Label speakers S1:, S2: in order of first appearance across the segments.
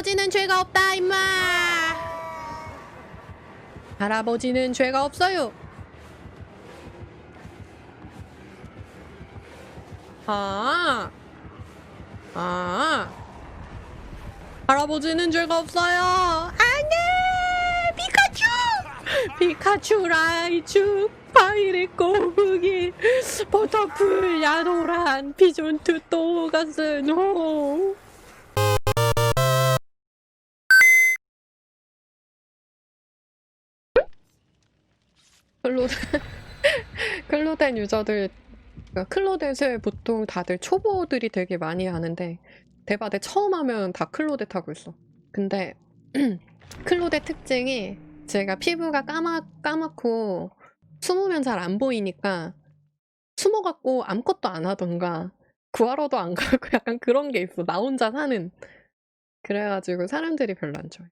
S1: 할아버지는 죄가 없다 임마. 할아버지는 죄가 없어요. 아, 아, 할아버지는 죄가 없어요. 안돼, 피카츄, 피카츄, 라이츄, 파이레 꼬부기, 버터풀, 야노란, 피존 투, 또가스, 노. 클로덴, 클로덴 유저들 그러니까 클로댓을 보통 다들 초보들이 되게 많이 하는데 대바대 처음 하면 다 클로댓 하고 있어. 근데 클로댓 특징이 제가 피부가 까맣, 까맣고 숨으면 잘 안 보이니까 숨어갖고 아무것도 안 하던가 구하러도 안 가고 약간 그런 게 있어. 나 혼자 사는. 그래가지고 사람들이 별로 안 좋아해.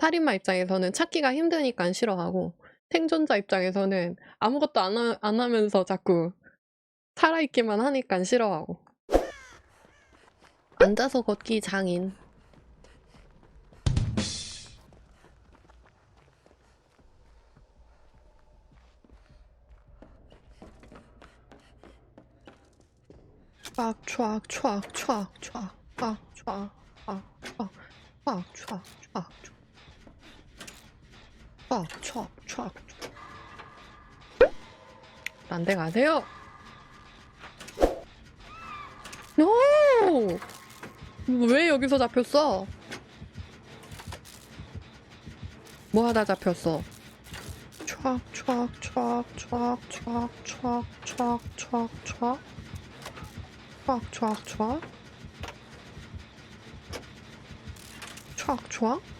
S1: 살인마 입장에서는 찾기가 힘드니까 싫어하고 생존자 입장에서는 아무것도 안, 하, 안 하면서 자꾸 살아있기만 하니까 싫어하고. 앉아서 걷기 장인. 촥, 촥, 촥, 촥, 촥, 촥, 촥, 촥, 촥, 촥, 촥, 촥, 촥, 촥, 촥. 딴데 가세요. 오! 왜 여기서 잡혔어? 뭐 하다 잡혔어? 촥, 촥, 촥, 촥, 촥, 촥, 촥, 촥, 촥. 촥, 촥, 촥. 촥, 촥.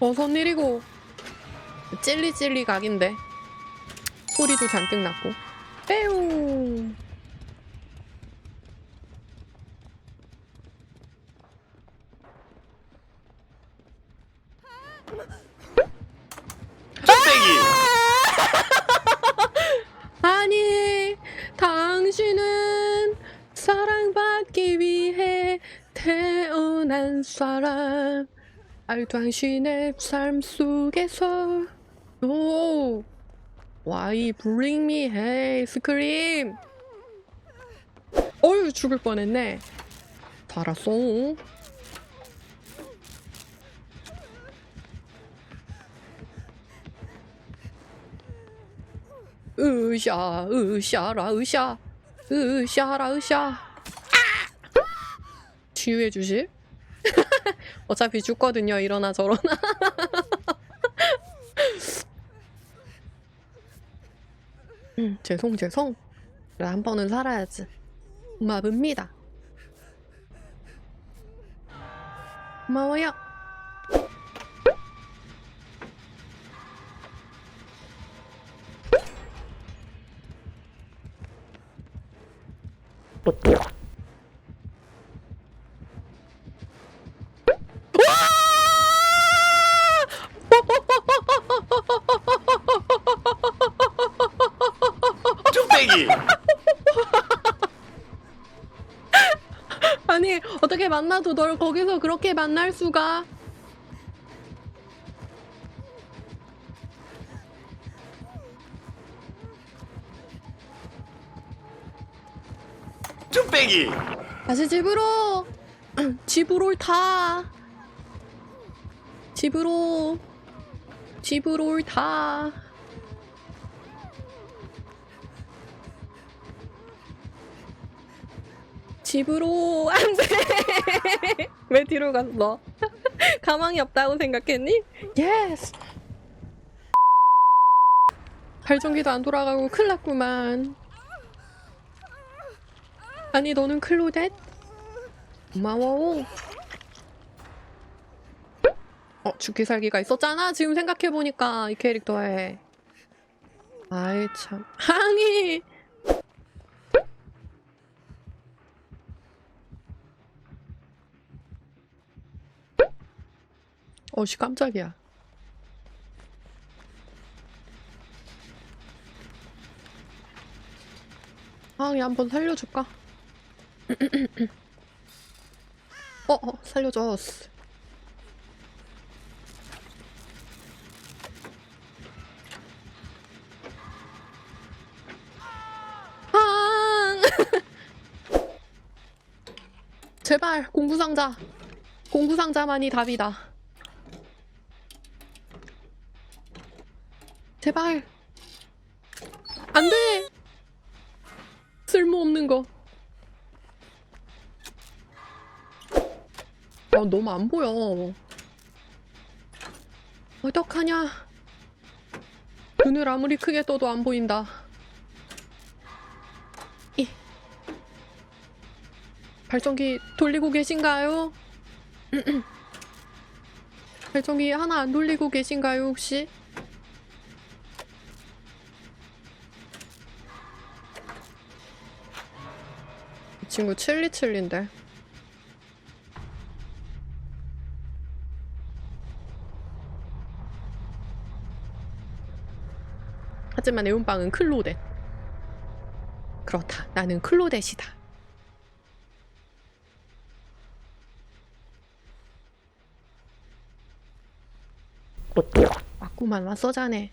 S1: 어선 일이고. 찔리 찔리 각인데. 소리도 잔뜩 났고. 빼우. 아니, 당신은 사랑받기 위해 태어난 사람. 알 당신의 삶 속에서 오, why bring me. 어휴 죽을 뻔했네. 달았어. 으샤 으샤라 으샤 으샤라 으샤 아! 치유해 주실? 어차피 죽거든요 이러나 저러나. 음, 죄송 죄송. 한 번은 살아야지. 고맙습니다. 고마워요 만나도 널 거기서 그렇게 만날 수가.
S2: 뚝배기!
S1: 다시 집으로. 집으로 타. 집으로. 집으로 타 집으로 안 돼. 왜 뒤로 갔어 가망이 없다고 생각했니? 예스 발전기도 안 돌아가고 큰일 났구만. 아니 너는 클로댓? 고마워. 어 죽기 살기가 있었잖아 지금 생각해 보니까 이 캐릭터에. 아이 참. 항이 어씨 깜짝이야 항이 한번 살려줄까? 어, 어, 살려줘. 아! 제발 공구상자. 공구상자만이 답이다. 제발. 안 돼. 쓸모없는 거. 아, 너무 안 보여. 어떡하냐. 눈을 아무리 크게 떠도 안 보인다. 이. 발전기 돌리고 계신가요? 발전기 하나 안 돌리고 계신가요, 혹시? 친구 칠리칠리인데. 하지만 애운빵은 클로덴. 그렇다. 나는 클로덴이다. 맞구만 왔어 자네.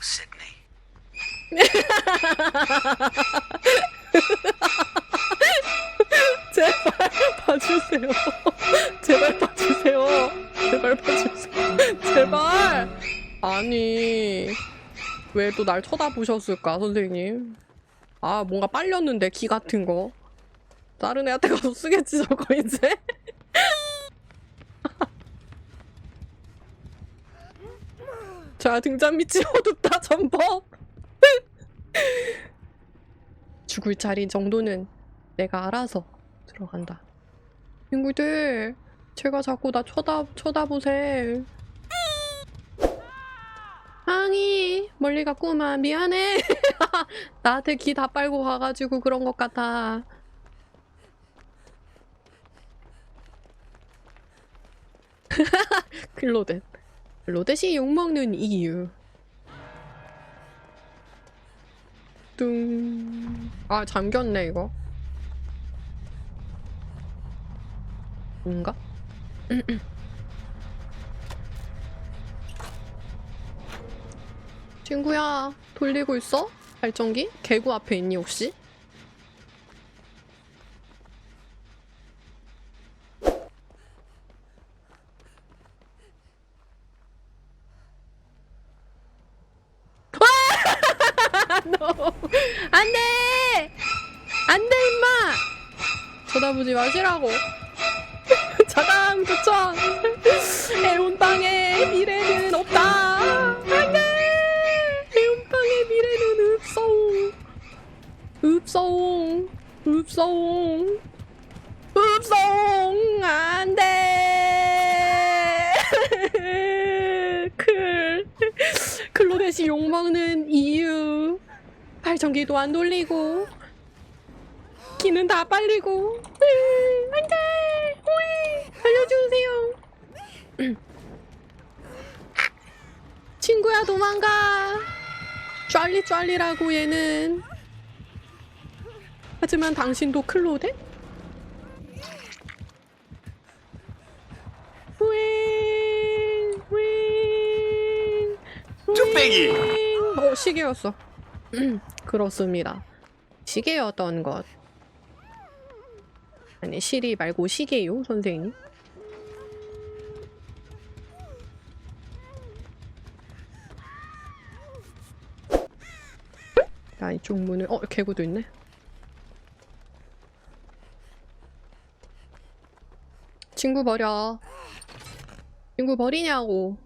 S2: Sydney.
S1: 제발 봐주세요. 제발 봐주세요. 제발 봐주세요. 제발. 아니 왜 또 날 쳐다보셨을까 선생님? 아 뭔가 빨렸는데 기 같은 거. 다른 애한테 가서 쓰겠지 저거 이제. 자 등잔 밑이 어둡다 전법. 죽을 자리 정도는 내가 알아서 들어간다. 친구들, 제가 자꾸 나 쳐다 쳐다보세. 아니 멀리 갔구만 미안해. 나한테 기 다 빨고 가가지고 그런 것 같아. 클로덴. 클로덴이 욕먹는 이유. 뚱. 아, 잠겼네, 이거. 뭔가? 친구야, 돌리고 있어? 발전기? 개구 앞에 있니, 혹시? 너, 안 돼! 안 돼, 임마! 쳐다보지 마시라고. 자강 도청! 애운빵의 미래는 없다! 안 돼! 애운빵의 미래는 읍서옹! 읍서옹! 읍서옹! 읍서옹! 안 돼! 클. 클로넷이 욕먹는 이유. 발전기도 안 돌리고. 기는 다 빨리고. 으, 안 돼! 오이! 알려주세요. 친구야, 도망가. 쫄리쫄리라고, 얘는. 하지만 당신도 클로데? 윙, 윙,
S2: 뚝배기!
S1: 윙. 어, 시계였어. 음, 그렇습니다. 시계였던 것. 아니, 시리 말고 시계요, 선생님. 나 이쪽 문을, 어, 개구도 있네. 친구 버려. 친구 버리냐고.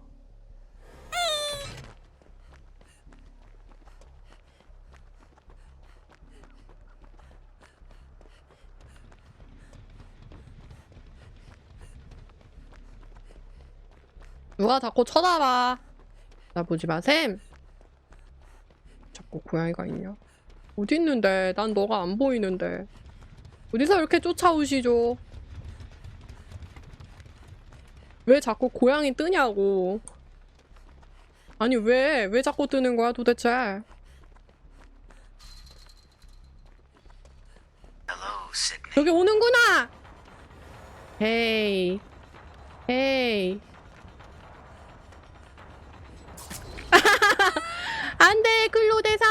S1: 누가 자꾸 쳐다봐. 나 보지 마, 샘. 자꾸 고양이가 있냐? 어디 있는데? 난 너가 안 보이는데. 어디서 이렇게 쫓아오시죠? 왜 자꾸 고양이 뜨냐고. 아니, 왜, 왜 자꾸 뜨는 거야, 도대체? 여기 오는구나! 헤이. 헤이. 안 돼, 클로데사!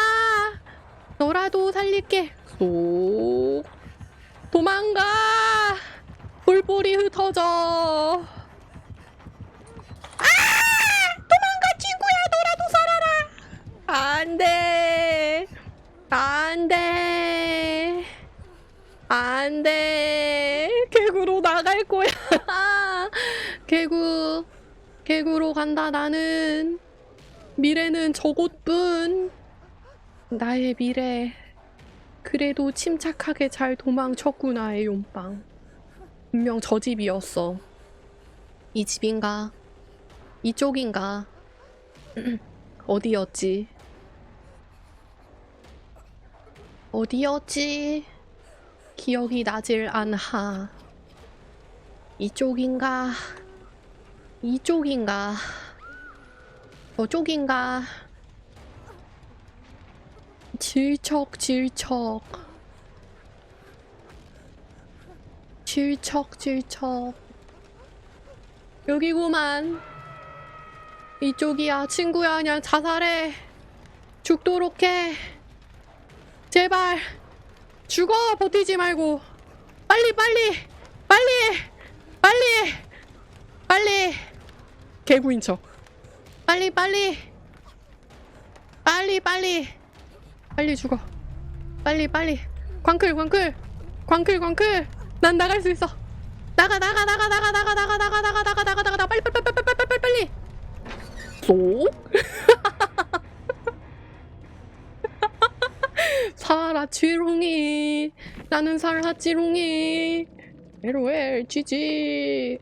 S1: 너라도 살릴게. 쏙. 도망가! 볼볼이 흩어져. 아! 도망가, 친구야! 너라도 살아라! 안 돼! 안 돼! 안 돼. 개구로 나갈 거야. 개구. 개구로 간다, 나는. 미래는 저곳뿐. 나의 미래. 그래도 침착하게 잘 도망쳤구나, 에용빵. 분명 저 집이었어. 이 집인가? 이쪽인가? 어디였지? 어디였지? 기억이 나질 않하. 이쪽인가? 이쪽인가? 저쪽인가? 질척, 질척. 질척, 질척. 여기구만. 이쪽이야, 친구야. 그냥 자살해. 죽도록 해. 제발. 죽어 버티지 말고 빨리 빨리 빨리 빨리 빨리 개구인 척 빨리 빨리 빨리 빨리 빨리 죽어 빨리 빨리 광클 광클 광클 광클 난 나갈 수 있어 나가 나가 나가 나가 나가 나가 나가 나가 나가 나가 나가 빨리 빨리 빨리 빨리 빨리 빨리 쏙 살아 지롱이 나는 살아 지롱이 LOL GG